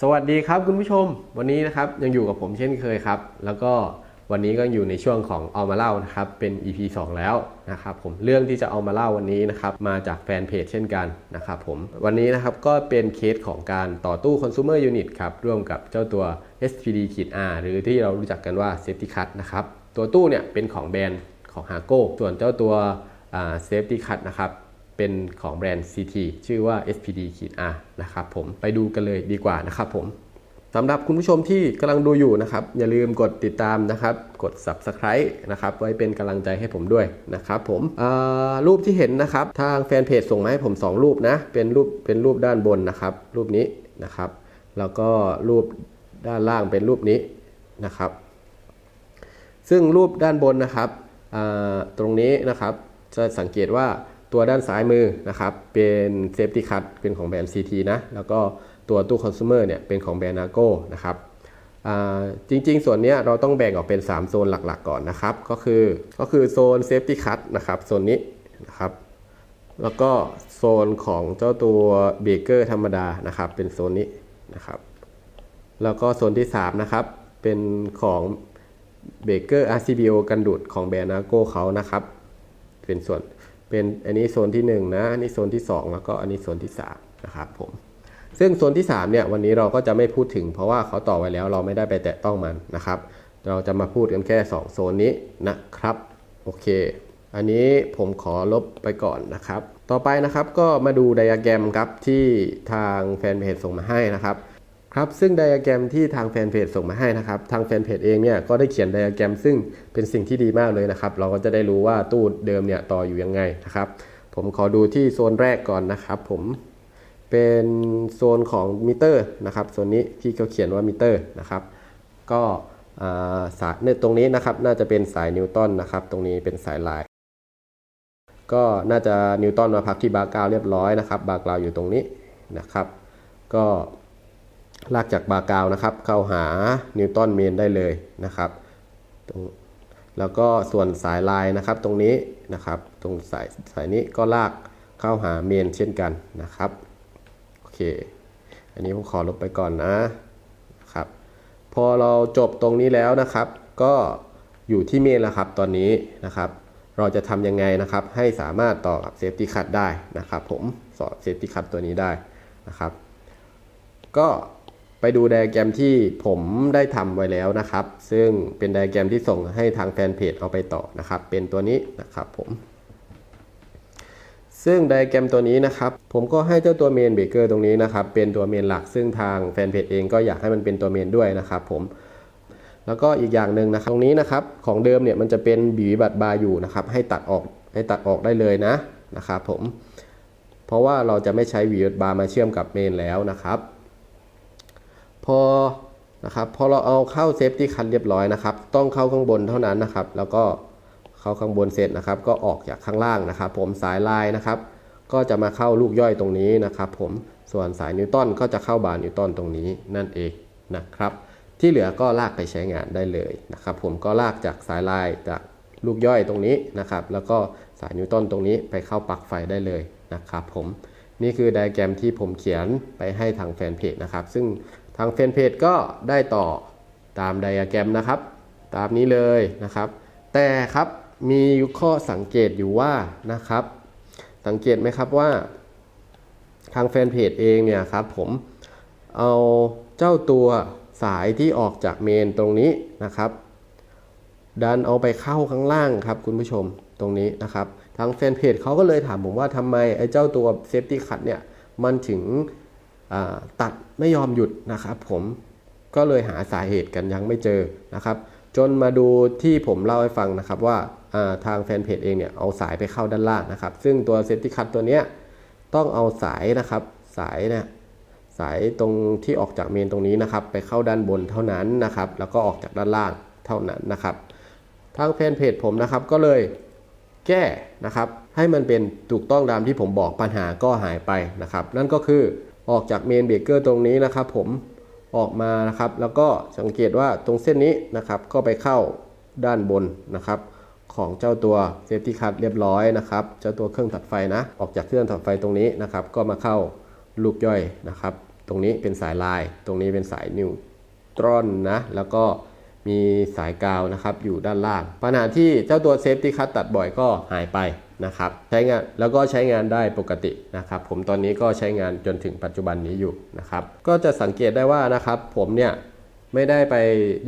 สวัสดีครับคุณผู้ชม วันนี้นะครับยังอยู่กับผมเช่นเคยครับ แล้วก็วันนี้ก็อยู่ในช่วงของเอามาเล่านะครับเป็น EP 2 แล้วนะครับผมเรื่องที่จะเอามาเล่าวันนี้นะครับมาจากแฟนเพจเช่นกันนะครับผมวันนี้นะครับก็เป็นเคสของการต่อตู้ consumer unit ครับร่วมกับเจ้าตัว SPD R หรือที่เรารู้จักกันว่า Safety Cut นะครับตัวตู้เนี่ยเป็นของแบรนด์ของ h a g o ส่วนเจ้าตัว Safety Cut นะครับ เป็นของแบรนด์ CT ชื่อว่า SPD R นะครับผมไปดูกันเลยดีกว่านะครับผมสำหรับคุณผู้ชมที่กำลังดูอยู่นะครับ อย่าลืมกดติดตามนะครับ กด Subscribe นะครับ ไว้เป็นกำลังใจให้ผมด้วยนะครับผมรูปที่เห็นนะครับ ทางแฟนเพจส่งมาให้ผม 2 รูปนะ เป็นรูปเป็นรูปด้านบนนะครับ รูปนี้นะครับ แล้วก็รูปด้านล่างเป็นรูปนี้นะครับ ซึ่งรูปด้านบนนะครับตรงนี้นะครับจะสังเกตว่า ตัวด้านซ้ายมือนะครับเป็นเซฟตี้คั t เป็นของแบรนด์ CT นะแล้วก็ตัวตู้คอน sumer เนี่ยเป็นของแบรนด์ Nago นะครับจริงๆ ส่วนนี้เราต้องแบ่งออกเป็น 3 โซนหลักๆ ก่อนนะครับ ก็คือก็คือโซนเซฟตี้คัทนะครับโซนนี้นะครับแล้วก็โซนของเจ้าตัวเบเกอร์ธรรมดานะครับ เป็นโซนนี้นะครับ แล้วก็โซนที่ 3 นะครับ เป็นของเบเกอร์ RCBO กันดูดของแบรนด์นาโก้เขานะครับ เป็นส่วน เป็นอันนี้โซนที่1นะอันนี้โซนที่ 2 แล้วก็อันนี้โซนที่3นะครับผมซึ่งโซนที่3เนี่ยวันนี้เราก็จะไม่พูดถึง เพราะว่าเขาต่อไว้แล้วเราไม่ได้ไปแตะต้องมันนะครับ เราจะมาพูดกันแค่ 2 โซนนี้นะครับโอเค อันนี้ผมขอลบไปก่อนนะครับ ต่อไปนะครับก็มาดูไดอะแกรมครับที่ทางแฟนเพจส่งมาให้นะครับ ครับซึ่งไดอะแกรมที่ทางแฟนเพจส่งมาให้นะครับ ทางแฟนเพจเองเนี่ยก็ได้เขียนไดอะแกรมซึ่งเป็นสิ่งที่ดีมากเลยนะครับ เราก็จะได้รู้ว่าตู้เดิมเนี่ยต่ออยู่ยังไงนะครับ ผมขอดูที่โซนแรกก่อนนะครับ ผมเป็นโซนของมิเตอร์นะครับโซนนี้ที่เขาเขียนว่ามิเตอร์นะครับ ก็สายเนี่ยตรงนี้นะครับน่าจะเป็นสายนิวตันนะครับ ตรงนี้เป็นสายลาย ก็น่าจะนิวตันมาพักที่บาร์กราวเรียบร้อยนะครับ บาร์กราวอยู่ตรงนี้นะครับ ก็ ลากจากบาร์กาวนะครับ เข้าหานิวตันเมนได้เลยนะครับตรงแล้วก็ส่วนสายลายนะครับตรงนี้นะครับ ตรงสายสายนี้ก็ลากเข้าหาเมนเช่นกันนะครับ โอเค อันนี้ผมขอลบไปก่อนนะครับ พอเราจบตรงนี้แล้วนะครับ ก็อยู่ที่เมนแล้วครับตอนนี้นะครับ เราจะทำยังไงนะครับ ให้สามารถต่อกับเซฟตี้คัตได้นะครับ ผมสอดเซฟตี้คัตตัวนี้ได้นะครับ ก็ ไปดูไดอะแกรมที่ผมได้ทำไว้แล้วนะครับ ซึ่งเป็นไดอะแกรมที่ส่งให้ทางแฟนเพจเอาไปต่อนะครับ เป็นตัวนี้นะครับผม ซึ่งไดอะแกรมตัวนี้นะครับ ผมก็ให้เจ้าตัวเมนเบเกอร์ตรงนี้นะครับ เป็นตัวเมนหลัก ซึ่งทางแฟนเพจเองก็อยากให้มันเป็นตัวเมนด้วยนะครับ ผมแล้วก็อีกอย่างหนึ่งนะครับตรงนี้นะครับของเดิมเนี่ยมันจะเป็นบีบัตบาร์อยู่นะครับ ให้ตัดออกให้ตัดออกได้เลยนะนะครับผม เพราะว่าเราจะไม่ใช้วีบัตบาร์มาเชื่อมกับเมนแล้วนะครับ พอนะครับพอเราเอาเข้าเซฟตี้คันเรียบร้อยนะครับ ต้องเข้าข้างบนเท่านั้นนะครับ แล้วก็เข้าข้างบนเสร็จนะครับ ก็ออกจากข้างล่างนะครับ ผมสายลายนะครับ ก็จะมาเข้าลูกย่อยตรงนี้นะครับ ผมส่วนสายนิวตันก็จะเข้าบาร์นิวตันตรงนี้นั่นเองนะครับ ที่เหลือก็ลากไปใช้งานได้เลยนะครับ ผมก็ลากจากสายลายจากลูกย่อยตรงนี้นะครับ แล้วก็สายนิวตันตรงนี้ไปเข้าปลั๊กไฟได้เลยนะครับ ผมนี่คือไดอะแกรมที่ผมเขียนไปให้ทางแฟนเพจนะครับ ซึ่ง ทางแฟนเพจก็ได้ต่อตามไดอะแกรมนะครับ ตามนี้เลยนะครับ แต่ครับมีข้อสังเกตอยู่ว่านะครับ สังเกตไหมครับว่า ทางแฟนเพจเองเนี่ยครับผมเอาเจ้าตัวสายที่ออกจากเมนตรงนี้นะครับ ดันเอาไปเข้าข้างล่างครับคุณผู้ชมตรงนี้นะครับ ทางแฟนเพจเขาก็เลยถามผมว่าทำไมไอ้เจ้าตัวเซฟตี้คัทเนี่ยมันถึง ตัดไม่ยอมหยุดนะครับผมก็เลยหาสาเหตุกันยังไม่เจอนะครับ จนมาดูที่ผมเล่าให้ฟังนะครับว่าทางแฟนเพจเองเนี่ยเอาสายไปเข้าด้านล่างนะครับ ซึ่งตัวเซฟตี้คัทตัวเนี้ยต้องเอาสายนะครับสายเนี่ยสายตรงที่ออกจากเมนตรงนี้นะครับ ไปเข้าด้านบนเท่านั้นนะครับ แล้วก็ออกจากด้านล่างเท่านั้นนะครับ ทางแฟนเพจผมนะครับก็เลยแก้นะครับให้มันเป็นถูกต้องตามที่ผมบอกปัญหาก็หายไปนะครับ นั่นก็คือ ออกจากเมนเบรกเกอร์ตรงนี้นะครับ ผมออกมานะครับ แล้วก็สังเกตว่าตรงเส้นนี้นะครับ ก็ไปเข้าด้านบนนะครับ ของเจ้าตัวเซฟตี้คั t เรียบร้อยนะครับ เจ้าตัวเครื่องตัดไฟนะ ออกจากเครื่องตัดไฟตรงนี้นะครับ ก็มาเข้าลูกย่อยนะครับ ตรงนี้เป็นสายลาย ตรงนี้เป็นสายนิวตรอนนะ แล้วก็มีสายกาวนะครับอยู่ด้านล่าง ปัญหาที่เจ้าตัวเซฟตี้คัตตัดบ่อยก็หายไป นะครับใช้งานแล้วก็ใช้งานได้ปกตินะครับ ผมตอนนี้ก็ใช้งานจนถึงปัจจุบันนี้อยู่นะครับ ก็จะสังเกตได้ว่านะครับ ผมเนี่ยไม่ได้ไป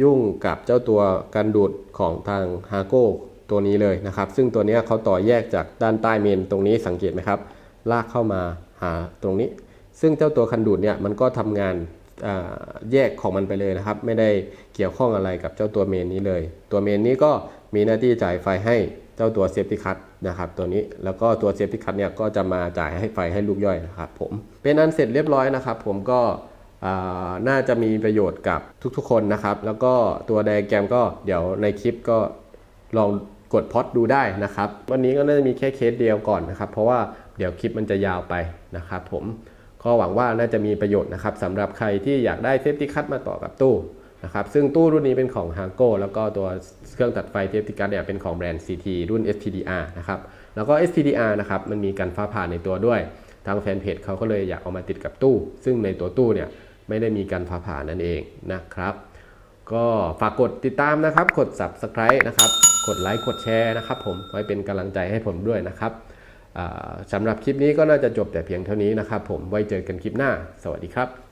ยุ่งกับเจ้าตัวการดูดของทางฮาโก้ตัวนี้เลยนะครับ ซึ่งตัวนี้เขาต่อแยกจากด้านใต้เมนตรงนี้สังเกตไหมครับ ลากเข้ามาหาตรงนี้ ซึ่งเจ้าตัวคันดูดเนี่ยมันก็ทำงานแยกของมันไปเลยนะครับ ไม่ได้เกี่ยวข้องอะไรกับเจ้าตัวเมนนี้เลย ตัวเมนนี้ก็มีหน้าที่จ่ายไฟให้เจ้าตัวเซฟตี้คัต นะครับตัวนี้แล้วก็ตัวเซฟตี้คัตเนี่ยก็จะมาจ่ายให้ไฟให้ลูกย่อยนะครับผมเป็นอันเสร็จเรียบร้อยนะครับผมก็น่าจะมีประโยชน์กับทุกๆคนนะครับ แล้วก็ตัวไดแกรมก็เดี๋ยวในคลิปก็ลองกดพอดดูได้นะครับ วันนี้ก็น่าจะมีแค่เคสเดียวก่อนนะครับ เพราะว่าเดี๋ยวคลิปมันจะยาวไปนะครับผมก็หวังว่าน่าจะมีประโยชน์นะครับสำหรับใครที่อยากได้เซฟตี้คัตมาต่อกับตู้ นะครับซึ่งตู้รุ่นนี้เป็นของ h a g o แล้วก็ตัวเครื่องตัดไฟเซฟตี้คัตเนี่ยเป็นของแบรนด์ CT รุ่น SPDR นะครับแล้วก็ SPDR นะครับมันมีการฟ้าผ่าในตัวด้วย ทางแฟนเพจเขาก็เลยอยากเอามาติดกับตู้ ซึ่งในตัวตู้เนี่ยไม่ได้มีการฟ้าผ่านั่นเองนะครับ ก็ฝากกดติดตามนะครับ กด subscribe นะครับ กดไลค์กดแชร์นะครับผมไว้เป็นกำลังใจให้ผมด้วยนะครับสำหรับคลิปนี้ก็น่าจะจบแต่เพียงเท่านี้นะครับ ผมไว้เจอกันคลิปหน้า สวัสดีครับ